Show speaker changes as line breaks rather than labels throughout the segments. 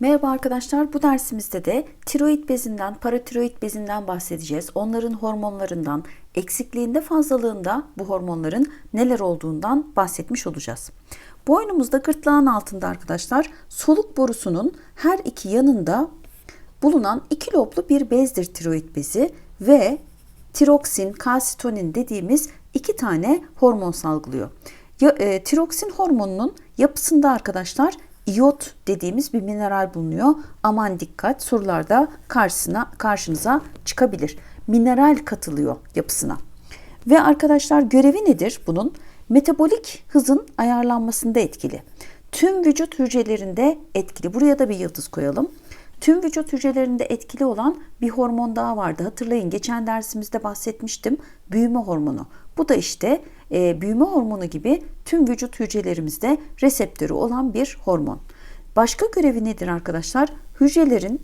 Merhaba arkadaşlar. Bu dersimizde de tiroid bezinden, paratiroid bezinden bahsedeceğiz. Onların hormonlarından, eksikliğinde, fazlalığında bu hormonların neler olduğundan bahsetmiş olacağız. Boynumuzda gırtlağın altında arkadaşlar soluk borusunun her iki yanında bulunan iki loblu bir bezdir tiroid bezi ve tiroksin, kalsitonin dediğimiz iki tane hormon salgılıyor. Ya, e, tiroksin hormonunun yapısında arkadaşlar iot dediğimiz bir mineral bulunuyor. Aman dikkat sorularda karşısına karşınıza çıkabilir. Mineral katılıyor yapısına. Ve arkadaşlar görevi nedir bunun? Metabolik hızın ayarlanmasında etkili. Tüm vücut hücrelerinde etkili. Buraya da bir yıldız koyalım. Tüm vücut hücrelerinde etkili olan bir hormon daha vardı. Hatırlayın geçen dersimizde bahsetmiştim. Büyüme hormonu. Bu da işte e, büyüme hormonu gibi tüm vücut hücrelerimizde reseptörü olan bir hormon. Başka görevi nedir arkadaşlar? Hücrelerin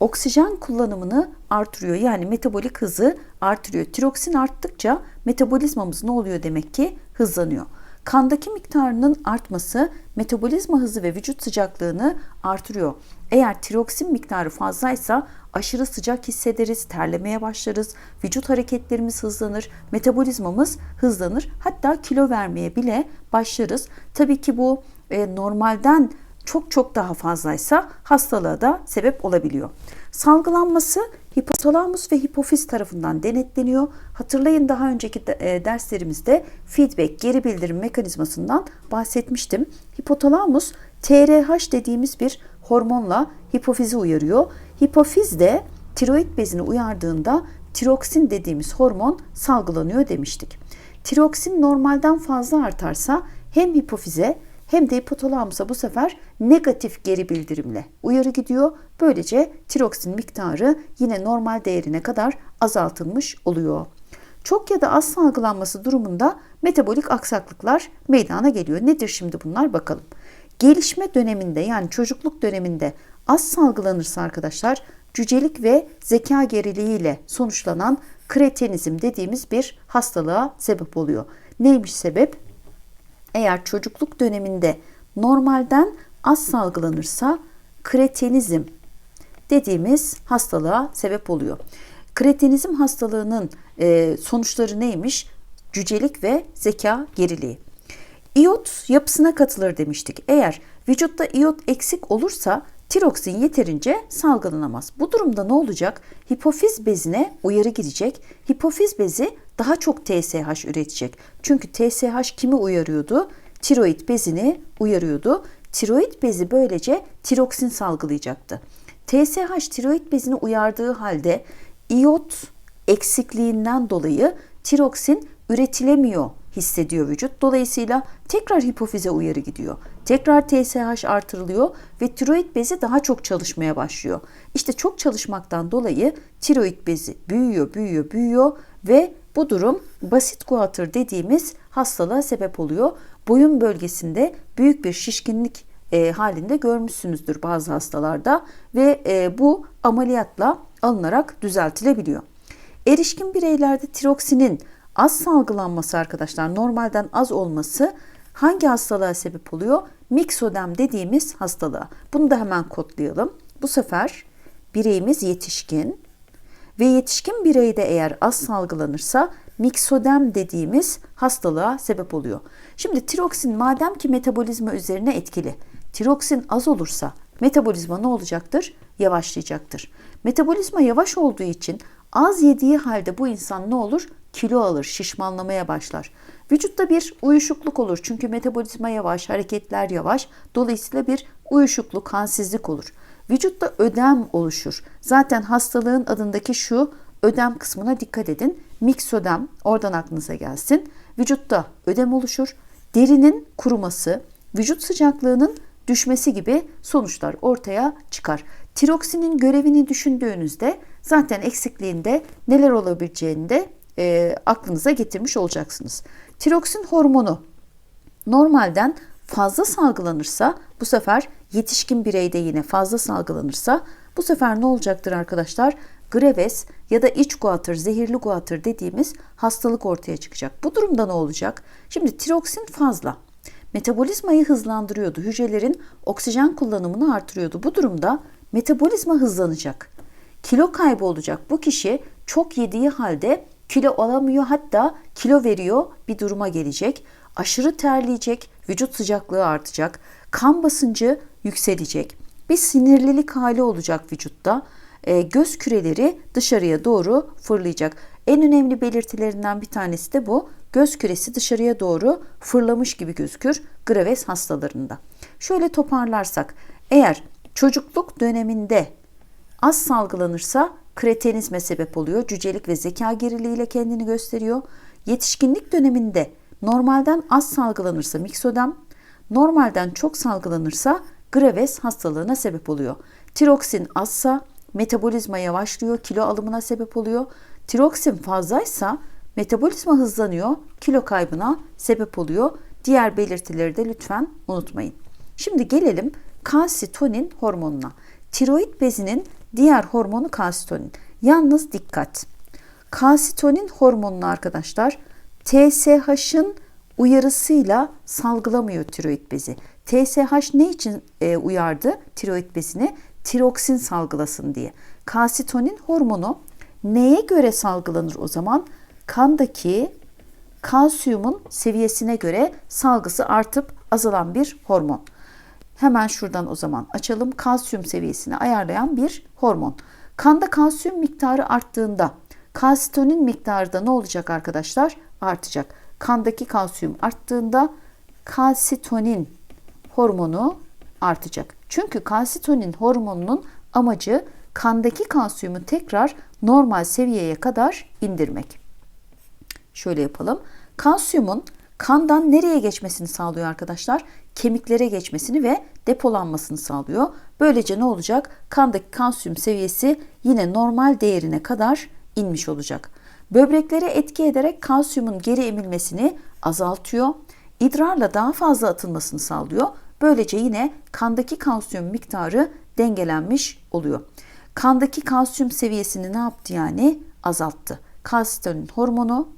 oksijen kullanımını artırıyor. Yani metabolik hızı artırıyor. Tiroksin arttıkça metabolizmamız ne oluyor demek ki? Hızlanıyor. Kandaki miktarının artması metabolizma hızı ve vücut sıcaklığını artırıyor. Eğer tiroksin miktarı fazlaysa aşırı sıcak hissederiz, terlemeye başlarız, vücut hareketlerimiz hızlanır, metabolizmamız hızlanır. Hatta kilo vermeye bile başlarız. Tabii ki bu e, normalden çok çok daha fazlaysa hastalığa da sebep olabiliyor. Salgılanması hipotalamus ve hipofiz tarafından denetleniyor. Hatırlayın daha önceki e, derslerimizde feedback, geri bildirim mekanizmasından bahsetmiştim. Hipotalamus TRH dediğimiz bir hormonla hipofizi uyarıyor. Hipofiz de tiroid bezini uyardığında tiroksin dediğimiz hormon salgılanıyor demiştik. Tiroksin normalden fazla artarsa hem hipofize hem de hipotalamusa bu sefer negatif geri bildirimle uyarı gidiyor. Böylece tiroksin miktarı yine normal değerine kadar azaltılmış oluyor. Çok ya da az salgılanması durumunda metabolik aksaklıklar meydana geliyor. Nedir şimdi bunlar bakalım. Gelişme döneminde yani çocukluk döneminde az salgılanırsa arkadaşlar cücelik ve zeka geriliği ile sonuçlanan kretenizm dediğimiz bir hastalığa sebep oluyor. Neymiş sebep? Eğer çocukluk döneminde normalden az salgılanırsa kretenizm dediğimiz hastalığa sebep oluyor. Kretenizm hastalığının e, sonuçları neymiş? Cücelik ve zeka geriliği. İyot yapısına katılır demiştik. Eğer vücutta iyot eksik olursa tiroksin yeterince salgılanamaz. Bu durumda ne olacak? Hipofiz bezine uyarı gidecek. Hipofiz bezi daha çok TSH üretecek. Çünkü TSH kimi uyarıyordu? Tiroid bezini uyarıyordu. Tiroid bezi böylece tiroksin salgılayacaktı. TSH tiroid bezini uyardığı halde iot eksikliğinden dolayı tiroksin üretilemiyor hissediyor vücut. Dolayısıyla tekrar hipofize uyarı gidiyor. Tekrar TSH artırılıyor ve tiroid bezi daha çok çalışmaya başlıyor. İşte çok çalışmaktan dolayı tiroid bezi büyüyor, büyüyor, büyüyor ve bu durum basit guatr dediğimiz hastalığa sebep oluyor. Boyun bölgesinde büyük bir şişkinlik e, halinde görmüşsünüzdür bazı hastalarda ve e, bu ameliyatla alınarak düzeltilebiliyor. Erişkin bireylerde tiroksinin az salgılanması arkadaşlar normalden az olması hangi hastalığa sebep oluyor? Miksodem dediğimiz hastalığa. Bunu da hemen kodlayalım. Bu sefer bireyimiz yetişkin ve yetişkin bireyde eğer az salgılanırsa miksodem dediğimiz hastalığa sebep oluyor. Şimdi tiroksin madem ki metabolizma üzerine etkili. Tiroksin az olursa metabolizma ne olacaktır? Yavaşlayacaktır. Metabolizma yavaş olduğu için az yediği halde bu insan ne olur? Kilo alır, şişmanlamaya başlar. Vücutta bir uyuşukluk olur çünkü metabolizma yavaş, hareketler yavaş. Dolayısıyla bir uyuşukluk, kansizlik olur. Vücutta ödem oluşur. Zaten hastalığın adındaki şu ödem kısmına dikkat edin. Miksödem oradan aklınıza gelsin. Vücutta ödem oluşur. Derinin kuruması, vücut sıcaklığının düşmesi gibi sonuçlar ortaya çıkar. Tiroksinin görevini düşündüğünüzde zaten eksikliğinde neler olabileceğini de e, aklınıza getirmiş olacaksınız. Tiroksin hormonu normalden fazla salgılanırsa bu sefer yetişkin bireyde yine fazla salgılanırsa bu sefer ne olacaktır arkadaşlar? Greves ya da iç guatr, zehirli guatr dediğimiz hastalık ortaya çıkacak. Bu durumda ne olacak? Şimdi tiroksin fazla. metabolizmayı hızlandırıyordu. Hücrelerin oksijen kullanımını artırıyordu. Bu durumda metabolizma hızlanacak. Kilo kaybı olacak. Bu kişi çok yediği halde kilo alamıyor hatta kilo veriyor bir duruma gelecek. Aşırı terleyecek, vücut sıcaklığı artacak, kan basıncı yükselecek. Bir sinirlilik hali olacak vücutta. E, göz küreleri dışarıya doğru fırlayacak. En önemli belirtilerinden bir tanesi de bu. Göz küresi dışarıya doğru fırlamış gibi gözükür Graves hastalarında. Şöyle toparlarsak, eğer çocukluk döneminde az salgılanırsa kretenizme sebep oluyor. Cücelik ve zeka geriliğiyle kendini gösteriyor. Yetişkinlik döneminde normalden az salgılanırsa miksodem, normalden çok salgılanırsa Graves hastalığına sebep oluyor. Tiroksin azsa metabolizma yavaşlıyor, kilo alımına sebep oluyor. Tiroksin fazlaysa metabolizma hızlanıyor, kilo kaybına sebep oluyor. Diğer belirtileri de lütfen unutmayın. Şimdi gelelim kalsitonin hormonuna. Tiroid bezinin diğer hormonu kalsitonin. Yalnız dikkat. Kalsitonin hormonunu arkadaşlar TSH'ın uyarısıyla salgılamıyor tiroid bezi. TSH ne için e, uyardı tiroid bezini? Tiroksin salgılasın diye. Kalsitonin hormonu neye göre salgılanır o zaman? Kandaki kalsiyumun seviyesine göre salgısı artıp azalan bir hormon. Hemen şuradan o zaman açalım. Kalsiyum seviyesini ayarlayan bir hormon. Kanda kalsiyum miktarı arttığında kalsitonin miktarı da ne olacak arkadaşlar? Artacak. Kandaki kalsiyum arttığında kalsitonin hormonu artacak. Çünkü kalsitonin hormonunun amacı kandaki kalsiyumu tekrar normal seviyeye kadar indirmek. Şöyle yapalım. Kalsiyumun kandan nereye geçmesini sağlıyor arkadaşlar? Kemiklere geçmesini ve depolanmasını sağlıyor. Böylece ne olacak? Kandaki kalsiyum seviyesi yine normal değerine kadar inmiş olacak. Böbreklere etki ederek kalsiyumun geri emilmesini azaltıyor. İdrarla daha fazla atılmasını sağlıyor. Böylece yine kandaki kalsiyum miktarı dengelenmiş oluyor. Kandaki kalsiyum seviyesini ne yaptı yani? Azalttı. Kalsitonin hormonu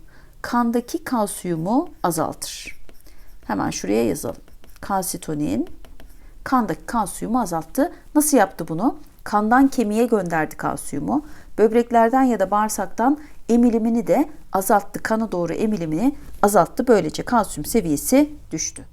kandaki kalsiyumu azaltır. Hemen şuraya yazalım. Kalsitonin kandaki kalsiyumu azalttı. Nasıl yaptı bunu? Kandan kemiğe gönderdi kalsiyumu. Böbreklerden ya da bağırsaktan emilimini de azalttı. Kana doğru emilimini azalttı. Böylece kalsiyum seviyesi düştü.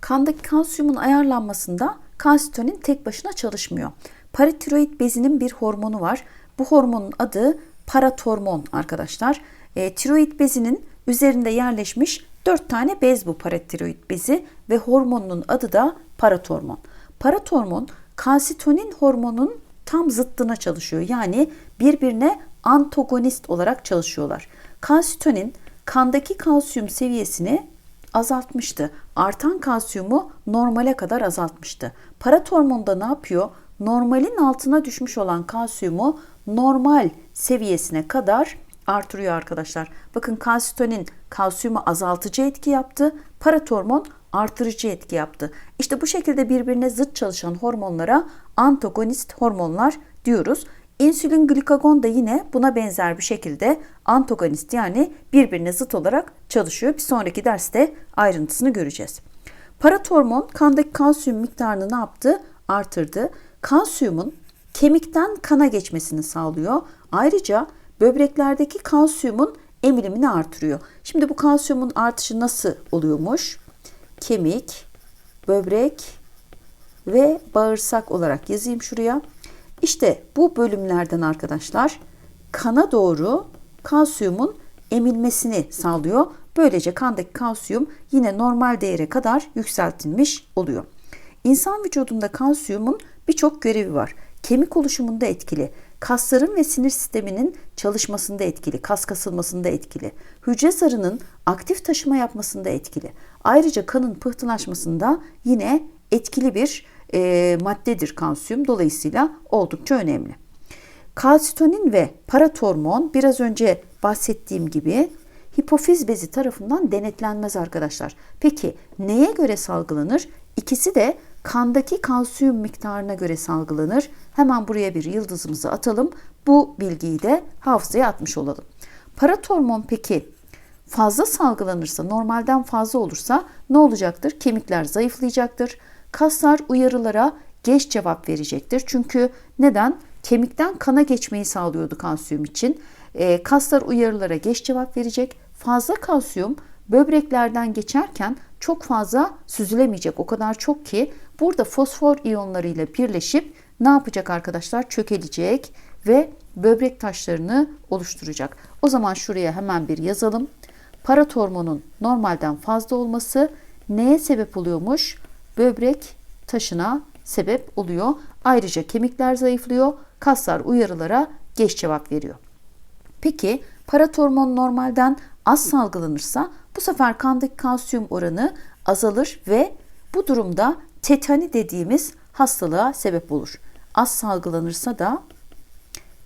Kandaki kalsiyumun ayarlanmasında kalsitonin tek başına çalışmıyor. Paratiroid bezinin bir hormonu var. Bu hormonun adı paratormon arkadaşlar. E, tiroid bezinin üzerinde yerleşmiş 4 tane bez bu paratiroid bezi ve hormonunun adı da paratormon. Paratormon kalsitonin hormonun tam zıttına çalışıyor. Yani birbirine antagonist olarak çalışıyorlar. Kalsitonin kandaki kalsiyum seviyesini azaltmıştı. Artan kalsiyumu normale kadar azaltmıştı. Paratormon da ne yapıyor? Normalin altına düşmüş olan kalsiyumu normal seviyesine kadar artırıyor arkadaşlar. Bakın kalsitonin kalsiyumu azaltıcı etki yaptı. Paratormon artırıcı etki yaptı. İşte bu şekilde birbirine zıt çalışan hormonlara antagonist hormonlar diyoruz. İnsülin glikagon da yine buna benzer bir şekilde antagonist yani birbirine zıt olarak çalışıyor. Bir sonraki derste ayrıntısını göreceğiz. Paratormon kandaki kalsiyum miktarını ne yaptı? Artırdı. Kalsiyumun kemikten kana geçmesini sağlıyor. Ayrıca böbreklerdeki kalsiyumun emilimini artırıyor. Şimdi bu kalsiyumun artışı nasıl oluyormuş? Kemik, böbrek ve bağırsak olarak yazayım şuraya. İşte bu bölümlerden arkadaşlar kana doğru kalsiyumun emilmesini sağlıyor. Böylece kandaki kalsiyum yine normal değere kadar yükseltilmiş oluyor. İnsan vücudunda kalsiyumun birçok görevi var. Kemik oluşumunda etkili, kasların ve sinir sisteminin çalışmasında etkili, kas kasılmasında etkili, hücre sarının aktif taşıma yapmasında etkili. Ayrıca kanın pıhtılaşmasında yine etkili bir e, maddedir kalsiyum. Dolayısıyla oldukça önemli. Kalsitonin ve paratormon biraz önce bahsettiğim gibi hipofiz bezi tarafından denetlenmez arkadaşlar. Peki neye göre salgılanır? İkisi de kandaki kalsiyum miktarına göre salgılanır. Hemen buraya bir yıldızımızı atalım. Bu bilgiyi de hafızaya atmış olalım. Paratormon peki fazla salgılanırsa, normalden fazla olursa ne olacaktır? Kemikler zayıflayacaktır. Kaslar uyarılara geç cevap verecektir. Çünkü neden? Kemikten kana geçmeyi sağlıyordu kalsiyum için. E, kaslar uyarılara geç cevap verecek. Fazla kalsiyum böbreklerden geçerken çok fazla süzülemeyecek. O kadar çok ki burada fosfor iyonlarıyla birleşip ne yapacak arkadaşlar? Çökelecek ve böbrek taşlarını oluşturacak. O zaman şuraya hemen bir yazalım. Paratormonun normalden fazla olması neye sebep oluyormuş? Böbrek taşına sebep oluyor. Ayrıca kemikler zayıflıyor, kaslar uyarılara geç cevap veriyor. Peki paratormon normalden az salgılanırsa bu sefer kandaki kalsiyum oranı azalır ve bu durumda tetani dediğimiz hastalığa sebep olur. Az salgılanırsa da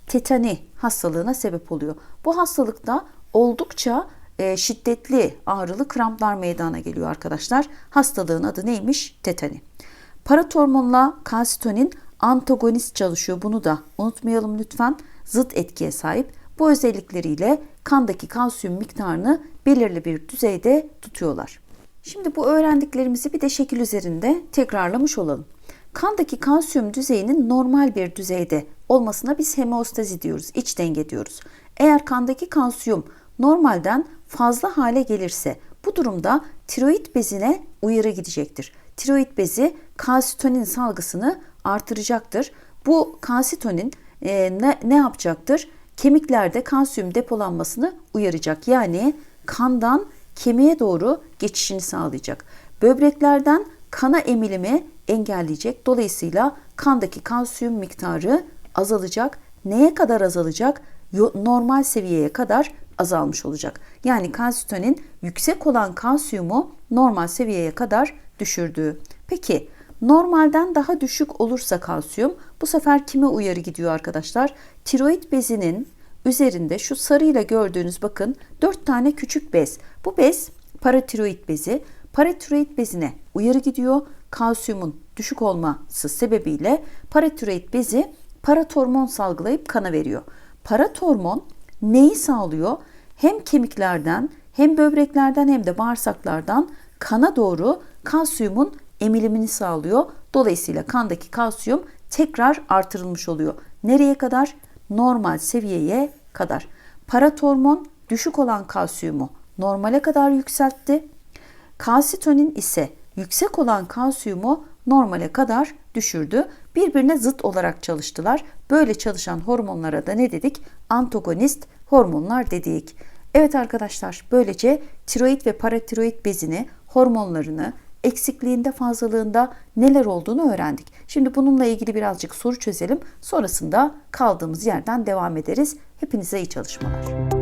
tetani hastalığına sebep oluyor. Bu hastalıkta oldukça e, şiddetli ağrılı kramplar meydana geliyor arkadaşlar. Hastalığın adı neymiş? Tetani. Paratormonla kalsitonin antagonist çalışıyor. Bunu da unutmayalım lütfen. Zıt etkiye sahip. Bu özellikleriyle kandaki kalsiyum miktarını belirli bir düzeyde tutuyorlar. Şimdi bu öğrendiklerimizi bir de şekil üzerinde tekrarlamış olalım. Kandaki kalsiyum düzeyinin normal bir düzeyde olmasına biz hemeostazi diyoruz, iç denge diyoruz. Eğer kandaki kalsiyum normalden fazla hale gelirse bu durumda tiroid bezine uyarı gidecektir. Tiroid bezi kalsitonin salgısını artıracaktır. Bu kalsitonin e, ne, ne yapacaktır? Kemiklerde kalsiyum depolanmasını uyaracak. Yani kandan kemiğe doğru geçişini sağlayacak. Böbreklerden kana emilimi engelleyecek. Dolayısıyla kandaki kalsiyum miktarı azalacak. Neye kadar azalacak? Normal seviyeye kadar azalmış olacak. Yani kalsitonin yüksek olan kalsiyumu normal seviyeye kadar düşürdüğü. Peki normalden daha düşük olursa kalsiyum bu sefer kime uyarı gidiyor arkadaşlar? Tiroid bezinin üzerinde şu sarıyla gördüğünüz bakın 4 tane küçük bez. Bu bez paratiroid bezi. Paratiroid bezine uyarı gidiyor. Kalsiyumun düşük olması sebebiyle paratiroid bezi paratormon salgılayıp kana veriyor. Paratormon neyi sağlıyor? Hem kemiklerden hem böbreklerden hem de bağırsaklardan kana doğru kalsiyumun emilimini sağlıyor. Dolayısıyla kandaki kalsiyum tekrar artırılmış oluyor. Nereye kadar? Normal seviyeye kadar. Paratormon düşük olan kalsiyumu normale kadar yükseltti. Kalsitonin ise yüksek olan kalsiyumu normale kadar düşürdü. Birbirine zıt olarak çalıştılar. Böyle çalışan hormonlara da ne dedik? Antagonist hormonlar dedik. Evet arkadaşlar böylece tiroid ve paratiroid bezini, hormonlarını, eksikliğinde fazlalığında neler olduğunu öğrendik. Şimdi bununla ilgili birazcık soru çözelim. Sonrasında kaldığımız yerden devam ederiz. Hepinize iyi çalışmalar.